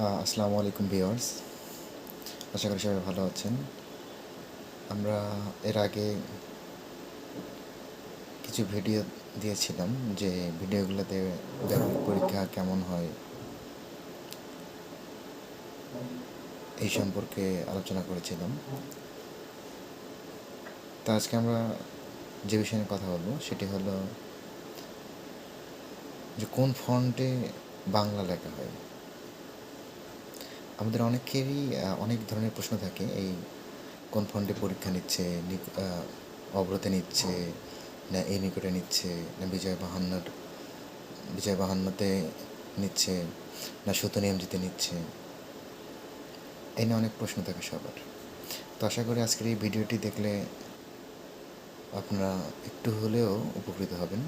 আসসালামু আলাইকুম ভিউয়ার্স। আশা করি সবাই ভালো আছেন। আমরা এর আগে কিছু ভিডিও দিয়েছিলাম যে ভিডিওগুলোতে ব্যবহারিক পরীক্ষা কেমন হয় এই সম্পর্কে আলোচনা করেছিলাম। তা আজকে আমরা যে বিষয়ে নিয়ে কথা বলব সেটি হলো যে কোন ফন্টে বাংলা লেখা হয়। আমাদের অনেকেরই অনেক ধরনের প্রশ্ন থাকে। এই কোন ফন্টে পরীক্ষা নিচ্ছে অব্রতে নিচ্ছে, না এই নিকটে নিচ্ছে, না বিজয় বাহান্নর, বিজয় বাহান্নতে নিচ্ছে, না সুতো নিয়মজিতে নিচ্ছে। এই নিয়ে অনেক প্রশ্ন থাকে সবার। তো আশা করি আজকের এই ভিডিওটি দেখলে আপনারা একটু হলেও উপকৃত হবেন।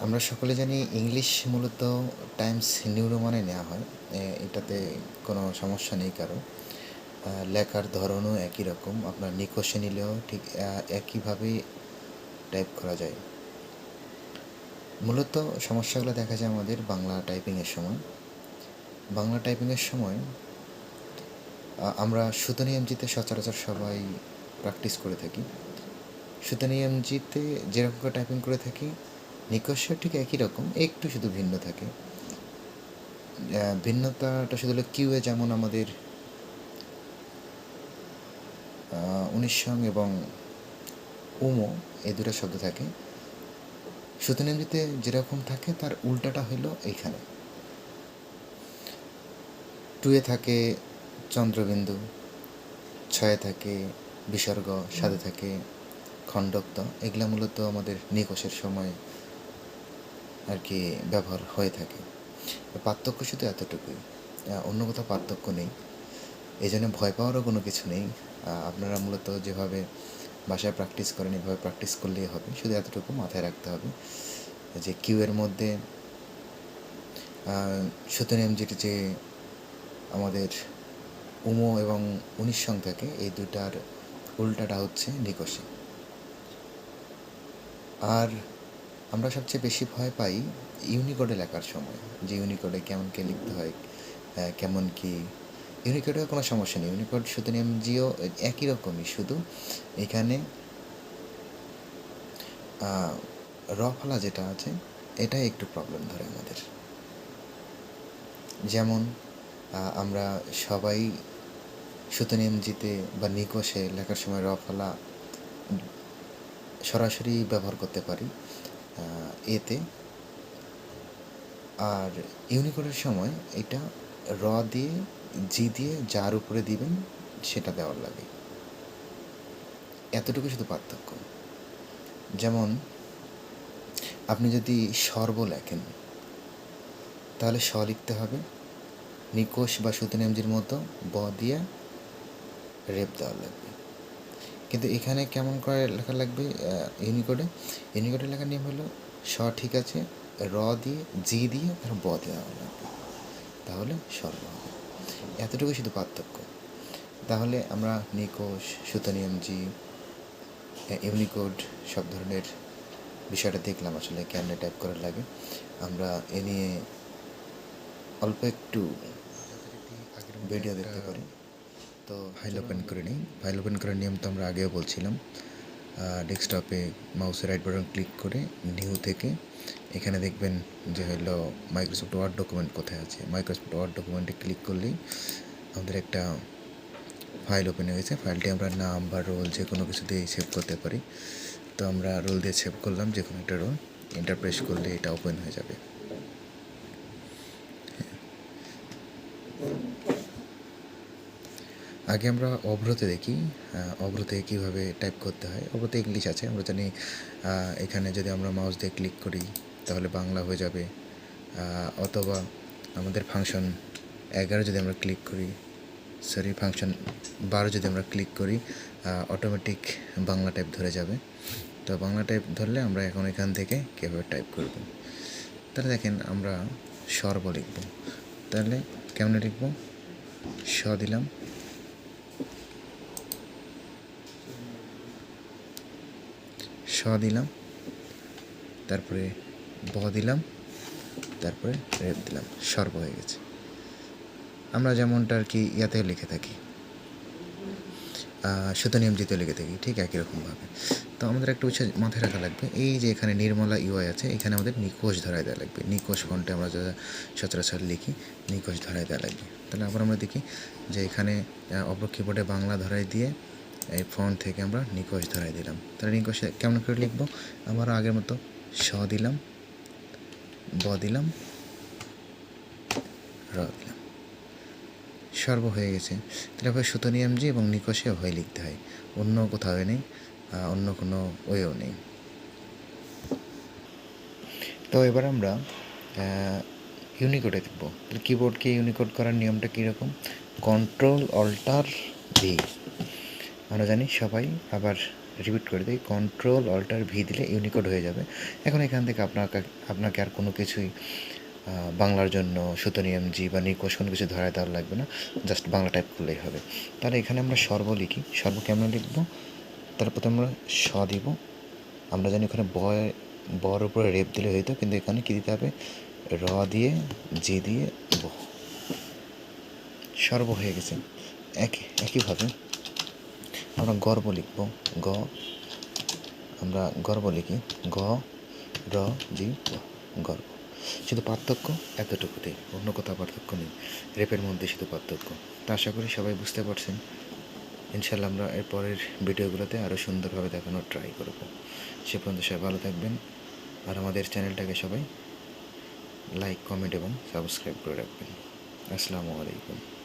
আমরা সকলে জানি ইংলিশ মূলত টাইমস নিউ রোমানে নেওয়া হয় এটাতে কোনো সমস্যা নেই কারও। লেখার ধরনও একই রকম। আপনার নিকষে নিলেও ঠিক আহ, একইভাবেই টাইপ করা যায়। মূলত সমস্যাগুলো দেখা যায় আমাদের বাংলা টাইপিংয়ের সময়। বাংলা টাইপিংয়ের সময় আমরা সুতনিয়মজিতে সচরাচর সবাই প্র্যাকটিস করে থাকি। সুতনিয়মজিতে যেরকম টাইপিং করে থাকি নিকষও ঠিক একই রকম, একটু শুধু ভিন্ন থাকে। ভিন্নতাটা শুধু হলো কিউয়ে যেমন আমাদের উনিশ সং এবং উমো, এই দুটো শব্দ থাকে। সুতনিয়মজিতে যেরকম থাকে, তার উল্টাটা হলো এইখানে। টুয়ে থাকে চন্দ্রবিন্দু, ছয়ে থাকে বিসর্গ সাদে থাকে খণ্ডক্ত। এগুলো মূলত আমাদের নিকষের সময় আর কি ব্যবহার হয়ে থাকে। পার্থক্য শুধু এতটুকুই। অন্য কোথাও পার্থক্য নেই। এই জন্য ভয় পাওয়ারও কোনো কিছু নেই। আপনারা মূলত যেভাবে বাসায় প্র্যাকটিস করেন, এভাবে প্র্যাকটিস করলেই হবে। শুধু এতটুকু মাথায় রাখতে হবে যে কিউ এর মধ্যে সুতনিয়ম যেটি যে আমাদের উমো এবং উনিশ সং থাকে এই দুটার উল্টাটা হচ্ছে নিকষে। আর আমরা সবচেয়ে বেশি ভয় পাই ইউনিকোডে লেখার সময় যে ইউনিকোডে কেমন কে লিখতে হয় কেমন কি ইউনিকোডে কোনো সমস্যা নেই। ইউনিকোড শুধু জিও একই রকমই শুধু এখানে আহ, র ফলা যেটা আছে এটাই একটু প্রবলেম ধরে আমাদের। যেমন আমরা সবাই সুতনিয়ম জিতে বা নিকষে লেখার সময় র ফলা সরাসরি ব্যবহার করতে পারি। এতে। আর ইউনিকোডের সময় এটা র দিয়ে, জি দিয়ে যার উপরে দিবেন, সেটা দেওয়ার লাগে। এতটুকু শুধু পার্থক্য। যেমন, আপনি যদি সর্ব লেখেন, তাহলে স লিখতে হবে, নিকোষ বা সুতনেমজির মতো ব দিয়ে রেপ দেওয়া লাগবে কিন্তু এখানে কেমন করে লেখা লাগবে ইউনিকোডে? ইউনিকোডে লেখার নিয়ম হলো স ঠিক আছে র দিয়ে জি দিয়ে তার ব দেওয়া লাগবে। তাহলে সর্ব হবে। এতটুকু শুধু পার্থক্য। তাহলে আমরা নিকোষ সুতনিয়ম জি ইউনিকোড সব ধরনের বিষয়টা দেখলাম আসলে কেমনে টাইপ করার লাগে। আমরা এ নিয়ে অল্প একটু ভিডিও দেখতে পারি। তো ফাইল ওপেন করে নিই ফাইল ওপেন করার নিয়ম তো আমরা আগেও বলছিলাম। ডেস্কটপে মাউসের রাইট বাটন ক্লিক করে নিউ থেকে এখানে দেখবেন যে হলো মাইক্রোসফট ওয়ার্ড ডকুমেন্ট কোথায় আছে। মাইক্রোসফট ওয়ার্ড ডকুমেন্টে ক্লিক করলেই আমাদের একটা ফাইল ওপেন হয়েছে ফাইলটি আমরা নাম বা রোল যে কোনো কিছু দিয়ে সেভ করতে পারি। তো আমরা রোল দিয়ে সেভ করলাম যে কোনো একটা রোল এন্টার প্রেস করলে এটা ওপেন হয়ে যাবে। আগে আমরা অভ্রতে দেখি অভ্রতে কীভাবে টাইপ করতে হয়। অভ্রতে ইংলিশ আছে, আমরা জানি এখানে যদি আমরা মাউস দিয়ে ক্লিক করি, তাহলে বাংলা হয়ে যাবে। অথবা আমাদের ফাংশন এগারো যদি আমরা ক্লিক করি সরি ফাংশন বারো যদি আমরা ক্লিক করি অটোমেটিক বাংলা টাইপ ধরে যাবে। তো বাংলা টাইপ ধরলে আমরা এখন এখান থেকে কীভাবে টাইপ করব? তাহলে দেখেন, আমরা সর্ব লিখব। তাহলে কেমন লিখব? স দিলাম। স দিলাম, তারপরে ব দিলাম, তারপরে রেপ দিলাম, সর্ব হয়ে গেছে। আমরা যেমনটা আর কি ইয়াতেও লিখে থাকি সুতনিয়ম জিতে লিখে থাকি, ঠিক একই রকমভাবে। তো আমাদের একটা উৎস মাথায় রাখা লাগবে, এই যে এখানে নির্মলা ইউআই আছে, এখানে আমাদের নিকোষ ধরায় দেওয়া লাগবে। নিকোষ ফন্টে আমরা যা সচরাচর লিখি, নিকোষ ধরায় দেওয়া লাগবে। তাহলে আবার আমরা দেখি যে এখানে অপর কিবোর্ডে বাংলা ধরাই দিয়ে এই ফন্ট থেকে আমরা নিকোষ ধরাই দিলাম। তাহলে নিকোষে কেমন করে লিখব? আবারও আগের মতো স দিলাম, ব দিলাম, র দিলাম। সর্ব হয়ে গেছে। তাহলে আবার সুতনিয়াম জি এবং নিকষে হয়ে লিখতে হয়। অন্য কোথাও নেই অন্য কোনো ওয়েও নেই। তো এবার আমরা ইউনিকোডে দেখব। কিবোর্ডকে ইউনিকোড করার নিয়মটা কীরকম? কন্ট্রোল অল্টার ভি আমরা জানি সবাই আবার রিপিট করে দিই কন্ট্রোল অল্টার ভি দিলে ইউনিকোড হয়ে যাবে। এখন এখান থেকে আপনাকে আপনাকে আর কোনো কিছুই বাংলার জন্য সুতনিয়ম জি বা নিকোষ কোনো কিছু ধরায় দেওয়ার লাগবে না জাস্ট বাংলা টাইপ করলেই হবে। তাহলে এখানে আমরা সর্ব লিখি, সর্ব কেমন লিখব? তারপর আমরা স দিব। আমরা জানি ওখানে বয় বর উপরে রেপ দিলে হইতো কিন্তু এখানে কী দিতে হবে? র দিয়ে জি দিয়ে, ব। সর্ব হয়ে গেছে। একই, একইভাবে আমরা গর্ব লিখব। গ, আমরা গর্ব লিখি। গ, র, জি গর্ব। শুধু পার্থক্য এতটুকুতেই, অন্য কোথাও পার্থক্য নেই। রেপের মধ্যে শুধু পার্থক্য। তা আশা করি সবাই বুঝতে পারছেন। ইনশাল্লাহ আমরা এর পরের ভিডিওগুলোতে আরও সুন্দরভাবে দেখানোর ট্রাই করব। সে পর্যন্ত সবাই ভালো থাকবেন। আর আমাদের চ্যানেলটাকে সবাই লাইক কমেন্ট এবং সাবস্ক্রাইব করে রাখবেন। আসসালামু আলাইকুম।